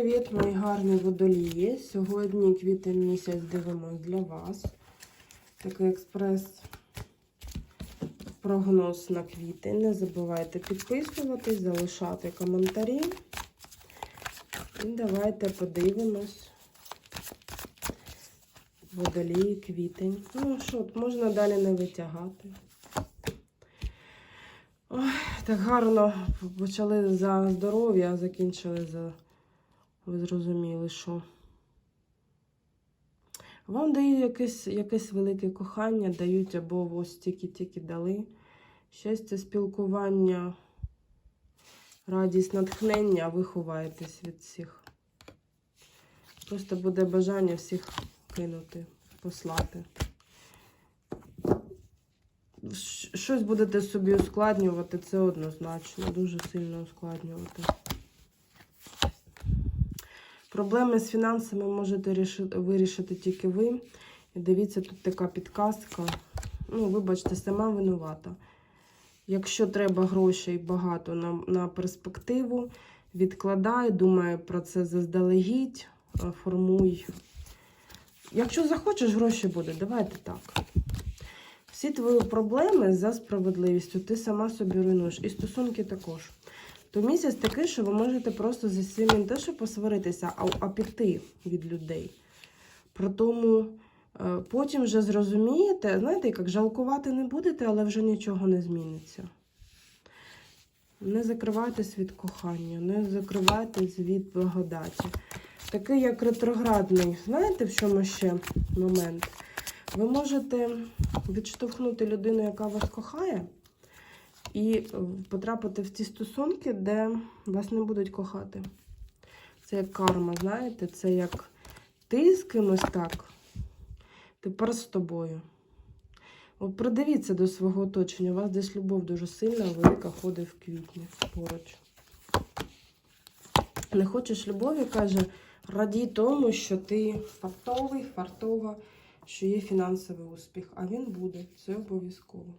привіт, мої гарні водолії. Сьогодні квітень місяць дивимось для вас. Такий експрес прогноз на квітень. Не забувайте підписуватись, залишати коментарі. І давайте подивимось. Водолії, квітень. Ну що, можна далі не витягати. Ой, так гарно почали за здоров'я, закінчили за. Ви зрозуміли, що. Вам дають якесь, якесь велике кохання, дають або ось тільки-тільки дали. Щастя, спілкування, радість, натхнення, ви ховаєтесь від всіх. Просто буде бажання всіх кинути, послати. Щось будете собі ускладнювати, це однозначно, дуже сильно ускладнювати. Проблеми з фінансами можете вирішити тільки ви. Дивіться, тут така підказка. Ну, вибачте, сама винувата. Якщо треба грошей багато на, на перспективу, відкладай, думай про це заздалегідь, е, формуй. Якщо захочеш, гроші буде. Давайте так. Всі твої проблеми за справедливістю ти сама собі руйнуєш. І стосунки також. То місяць такий, що ви можете просто зі своїм не те, що посваритися, а, а піти від людей. Про тому е, потім вже зрозумієте, знаєте, як жалкувати не будете, але вже нічого не зміниться. Не закривайтесь від кохання, не закривайтесь від благодаті. Такий як ретроградний, знаєте, в чому ще момент? Ви можете відштовхнути людину, яка вас кохає, і е, потрапити в ті стосунки, де вас не будуть кохати. Це як карма, знаєте, це як ти з кимось так, тепер з тобою. От придивіться до свого оточення, у вас десь любов дуже сильна, велика ходить в квітні поруч. Не хочеш любові, каже, радій тому, що ти фартовий, фартова, що є фінансовий успіх, а він буде, це обов'язково.